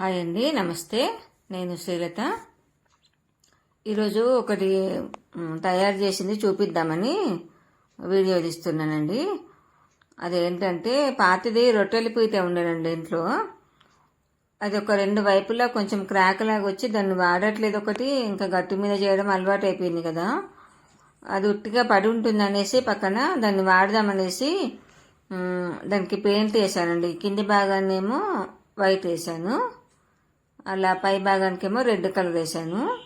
Hi అండి నమస్తే. నేను శ్రీలత. ఈరోజు ఒకటి తయారు చేసింది చూపిద్దామని వీడియో తీస్తున్నానండి. అదేంటంటే పాతది రొట్టెలు పీతే ఉండేనండి ఇంట్లో. అది ఒక రెండు వైపులా కొంచెం క్రాక్ లాగా వచ్చి దాన్ని వాడట్లేదు ఒకటి ఇంకా గట్టు మీద చేయడం అలవాటు అయిపోయింది కదా. అది ఉట్టిగా పడి ఉంటుంది అనేసి పక్కన దాన్ని వాడదామనేసి దానికి పెయింట్ వేసానండి. కింది భాగాన్నేమో వైట్ వేసాను. అలా పై భాగానికేమో రెడ్ కలర్ వేసాను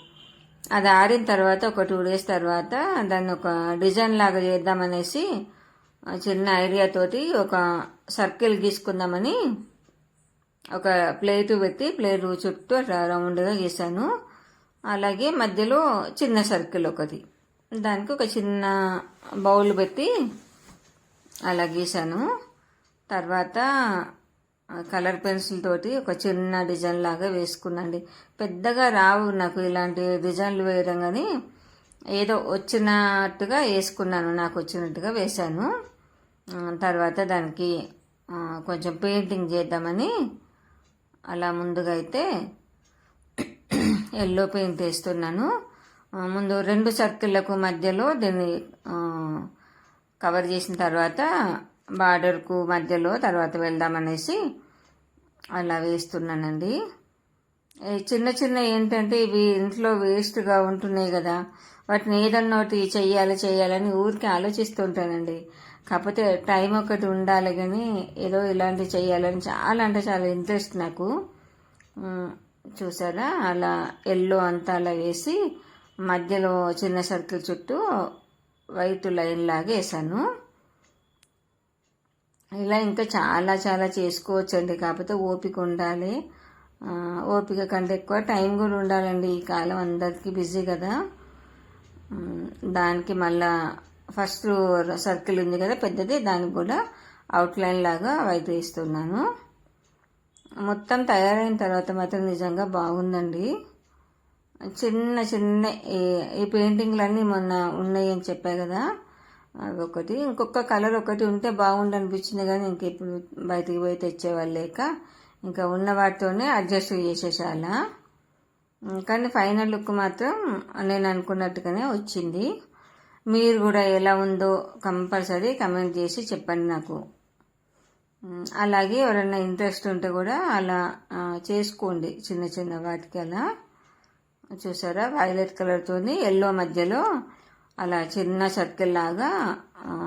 అది ఆరిన తర్వాత ఒక టూ డేస్ తర్వాత దాన్ని ఒక డిజైన్ లాగా చేద్దామనేసి చిన్న ఐడియా తోటి ఒక సర్కిల్ గీసుకుందామని ఒక ప్లేట్ పెట్టి ప్లేట్ చుట్టూ అట్లా రౌండ్గా గీసాను. అలాగే మధ్యలో చిన్న సర్కిల్ ఒకటి. దానికి ఒక చిన్న బౌల్ పెట్టి అలా గీసాను. తర్వాత కలర్ పెన్సిల్ తోటి ఒక చిన్న డిజైన్ లాగా వేసుకున్నాండి. పెద్దగా రావు నాకు ఇలాంటి డిజైన్లు వేయడం కానీ ఏదో వచ్చినట్టుగా వేసుకున్నాను నాకు వచ్చినట్టుగా వేశాను. తర్వాత దానికి కొంచెం పెయింటింగ్ చేద్దామని అలా ముందుగా అయితే ఎల్లో పెయింట్ వేస్తున్నాను. ముందు రెండు సర్కిళ్ళకు మధ్యలో దీన్ని కవర్ చేసిన తర్వాత బార్డర్కు మధ్యలో తర్వాత వెళ్దామనేసి అలా వేస్తున్నానండి. చిన్న చిన్న ఏంటంటే ఇవి ఇంట్లో వేస్ట్గా ఉంటున్నాయి కదా వాటిని ఏదన్నా ఒకటి చెయ్యాలి చేయాలని ఊరికి ఆలోచిస్తుంటానండి. కాకపోతే టైం ఒకటి ఉండాలి కానీ ఏదో ఇలాంటివి చేయాలని చాలా అంటే చాలా ఇంట్రెస్ట్ నాకు. చూసారా? అలా ఎల్లో అంతా అలా వేసి మధ్యలో చిన్న సర్కిల్ చుట్టూ వైట్ లైన్ లాగా వేసాను. ఇలా ఇంకా చాలా చాలా చేసుకోవచ్చండి. కాకపోతే ఓపిక ఉండాలి. ఓపిక కంటే ఎక్కువ టైం కూడా ఉండాలండి. ఈ కాలం అందరికీ బిజీ కదా. దానికి మళ్ళా ఫస్ట్ సర్కిల్ ఉంది కదా పెద్దది దానికి కూడా అవుట్లైన్ లాగా వైట్ మొత్తం తయారైన తర్వాత మాత్రం నిజంగా బాగుందండి. చిన్న చిన్న ఈ- ఈ పెయింటింగ్లన్నీ మొన్న ఉన్నాయి అని చెప్పా కదా. ఒకటి ఇంకొక కలర్ ఒకటి ఉంటే బాగుండు అనిపించింది కానీ ఇంక ఇప్పుడు బయటికి పోయి తెచ్చేవాళ్ళు లేక ఇంకా ఉన్న వాటితోనే అడ్జస్ట్ చేసేసాల కానీ ఫైనల్ లుక్ మాత్రం నేను అనుకున్నట్టుగానే వచ్చింది. మీరు కూడా ఎలా ఉందో కంపల్సరీ కమెంట్ చేసి చెప్పండి నాకు. అలాగే ఎవరైనా ఇంట్రెస్ట్ ఉంటే కూడా అలా చేసుకోండి చిన్న చిన్న వాటికి అలా. చూసారా? వైలెట్ కలర్తోని ఎల్లో మధ్యలో అలా చిన్న సర్కిల్ లాగా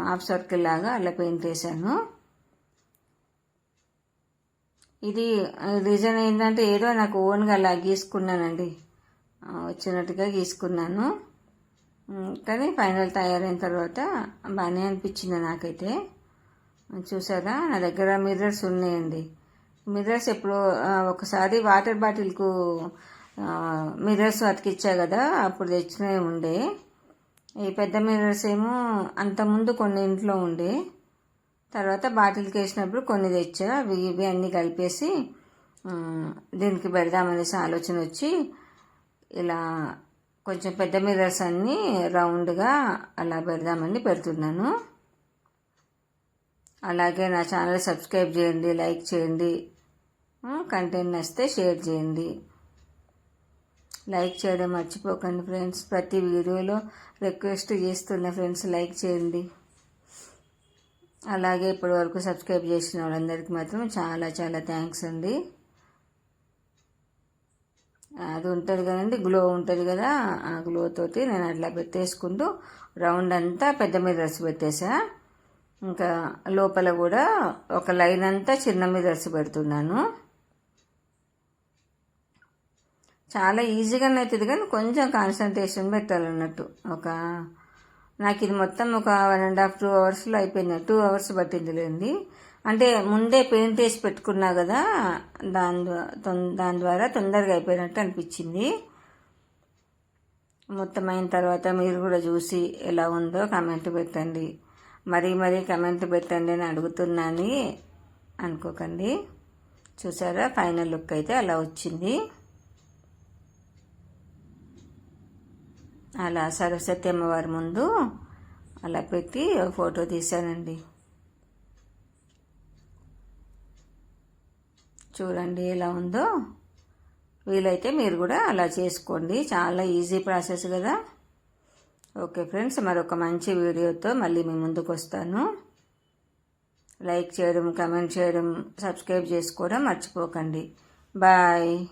హాఫ్ సర్కిల్ లాగా అలా పెయింట్ వేసాను ఇది రీజన్ ఏంటంటే ఏదో నాకు ఓన్గా అలా గీసుకున్నానండి. వచ్చినట్టుగా గీసుకున్నాను. కానీ ఫైనల్ తయారైన తర్వాత బాగానే అనిపించింది నాకైతే. చూసారా? నా దగ్గర మిర్రర్స్ ఉన్నాయండి. మిర్రర్స్ ఎప్పుడు ఒకసారి వాటర్ బాటిల్కు మిర్రర్స్ అతికిచ్చా కదా అప్పుడు తెచ్చినవి ఉండే. ఈ పెద్ద మిర్రర్స్ ఏమో అంతకుముందు కొన్ని ఇంట్లో ఉండే. తర్వాత బాటిల్కి వేసినప్పుడు కొన్ని తెచ్చా. అవి ఇవి అన్నీ కలిపేసి దీనికి పెడదామనేసి ఆలోచన వచ్చి ఇలా కొంచెం పెద్ద మిర్రర్స్ అన్నీ రౌండ్గా అలా పెడదామని పెడుతున్నాను. అలాగే నా ఛానల్ సబ్స్క్రైబ్ చేయండి లైక్ చేయండి. కంటెంట్ నచ్చితే షేర్ చేయండి. లైక్ చేయడం మర్చిపోకండి ఫ్రెండ్స్. ప్రతి వీడియోలో రిక్వెస్ట్ చేస్తున్న ఫ్రెండ్స్ లైక్ చేయండి. అలాగే ఇప్పటి వరకు సబ్స్క్రైబ్ చేసిన వాళ్ళందరికీ మాత్రం చాలా చాలా థ్యాంక్స్ అండి. అది ఉంటుంది కదండి గ్లో ఉంటుంది కదా ఆ గ్లో తోటి నేను అట్లా పెట్టేసుకుంటూ రౌండ్ అంతా పెద్ద మిర్రర్స్ పెట్టేసా. ఇంకా లోపల కూడా ఒక లైన్ అంతా చిన్న మిర్రర్స్ పెడుతున్నాను. చాలా ఈజీగానే అవుతుంది కానీ కొంచెం కాన్సన్ట్రేషన్ పెట్టాలన్నట్టు. ఒక నాకు ఇది మొత్తం ఒక వన్ అండ్ హాఫ్ టూ అవర్స్లో అయిపోయింది. టూ అవర్స్ పట్టింది లేండి. అంటే ముందే పెయింట్ వేసి పెట్టుకున్నా కదా దాని దాని ద్వారా తొందరగా అయిపోయినట్టు అనిపించింది. మొత్తం అయిన తర్వాత మీరు కూడా చూసి ఎలా ఉందో కమెంట్ పెట్టండి. మరీ మరీ కమెంట్ పెట్టండి అని అడుగుతున్నాను అనుకోకండి. చూసారా? ఫైనల్ లుక్ అయితే అలా వచ్చింది. అలా సరస్వతి అమ్మవారి ముందు అలా పెట్టి ఫోటో తీశానండి. చూడండి ఎలా ఉందో. వీలైతే మీరు కూడా అలా చేసుకోండి. చాలా ఈజీ ప్రాసెస్ కదా. ఓకే ఫ్రెండ్స్ మరొక మంచి వీడియోతో మళ్ళీ మీ ముందుకు వస్తాను. లైక్ చేయడం కమెంట్ చేయడం సబ్స్క్రైబ్ చేసుకోవడం మర్చిపోకండి. బాయ్.